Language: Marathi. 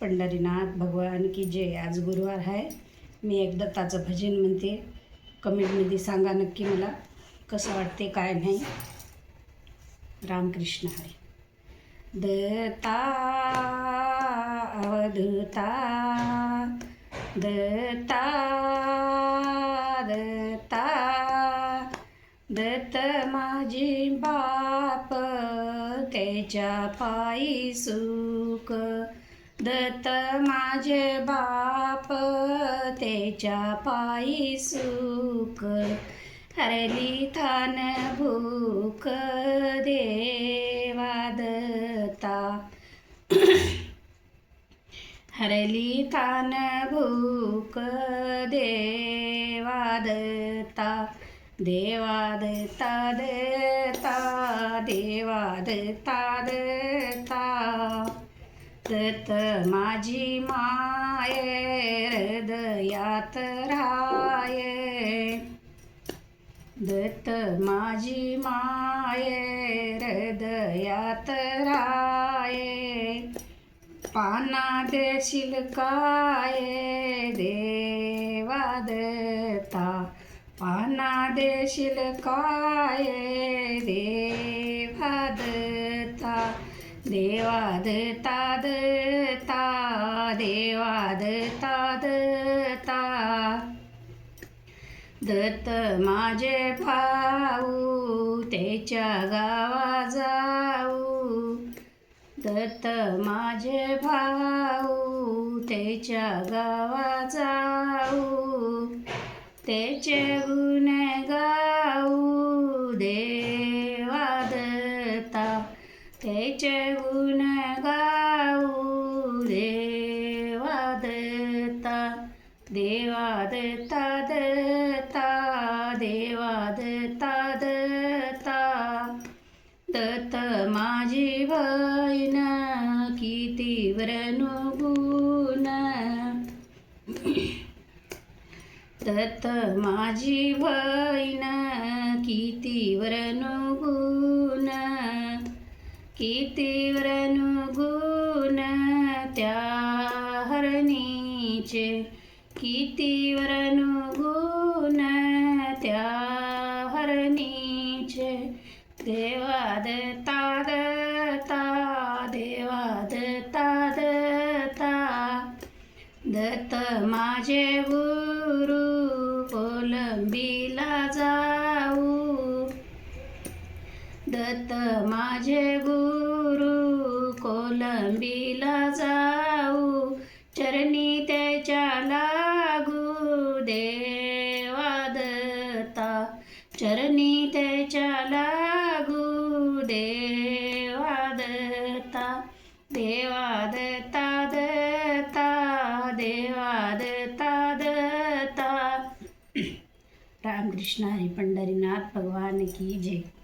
पंढरीनाथ भगवान की जय. आज गुरुवार आहे. मी एक दत्ताचं भजन म्हणते. कमेंटमध्ये सांगा नक्की मला कसं वाटते काय नाही. रामकृष्ण हरे. दत्ता अवधूता. दत्ता दत्ता. दत्त माझी बाप त्याच्या पायी सुख. दत्त माझे बाप त्याच्या पायी सुख. हरली थान भूक देवा दत्ता. हरली थान भूक देवा दत्ता. देवा दत्ता दत्ता. देवा दत्त माझी माय हृदयात राय दत्त माझी माय हृदयात राय पाना देशील काय देवा दत्ता पाना देशील काय देवा देवा दत्ता दत्ता देवा दत्ता दत्ता दत्त माझे भाऊ त्याच्या गावा जाऊ. दत्त माझे भाऊ त्याच्या गावा जाऊ. त्याचे गुण गुण गाऊ देवा दत्ता देवा दत्ता दत्ता देवा दत्ता। दत्ता दत्त माझी बहीण किती व्रणुगुण दत्त माझी बहीण किती व्रणुगुण किती गुण त्या हरणीचे किती गुण त्या हरणीचे देवाद तादता देवाद तादता दत्त माझे गुरु कोलंबीला जा. दत्त माझे गुरु कोलंबीला जाऊ चरणी त्याच्या लागू देवा दत्ता. चरणी त्याच्या लागू देवा दत्ता. देवा दत्ता दत्ता देवा दत्ता दत्ता. रामकृष्ण हरी पंढरीनाथ भगवान की जय.